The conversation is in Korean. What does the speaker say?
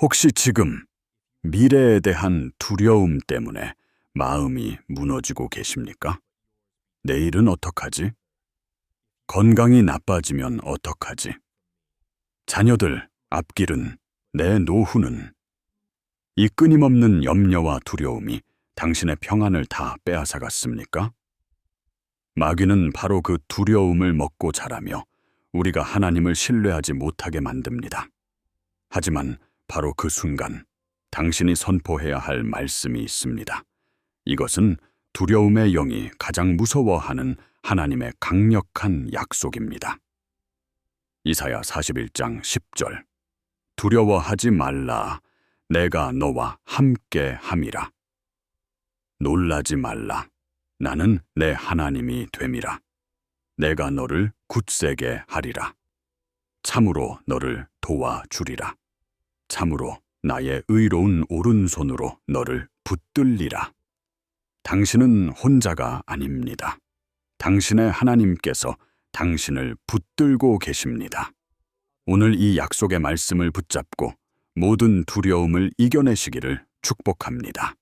혹시 지금 미래에 대한 두려움 때문에 마음이 무너지고 계십니까? 내일은 어떡하지? 건강이 나빠지면 어떡하지? 자녀들, 앞길은, 내 노후는 이 끊임없는 염려와 두려움이 당신의 평안을 다 빼앗아갔습니까? 마귀는 바로 그 두려움을 먹고 자라며 우리가 하나님을 신뢰하지 못하게 만듭니다. 하지만 바로 그 순간 당신이 선포해야 할 말씀이 있습니다. 이것은 두려움의 영이 가장 무서워하는 하나님의 강력한 약속입니다. 이사야 41장 10절. 두려워하지 말라. 내가 너와 함께 함이라. 놀라지 말라. 나는 내 하나님이 됨이라. 내가 너를 굳세게 하리라. 참으로 너를 도와주리라 참으로 나의 의로운 오른손으로 너를 붙들리라 당신은 혼자가 아닙니다. 당신의 하나님께서 당신을 붙들고 계십니다. 오늘 이 약속의 말씀을 붙잡고 모든 두려움을 이겨내시기를 축복합니다.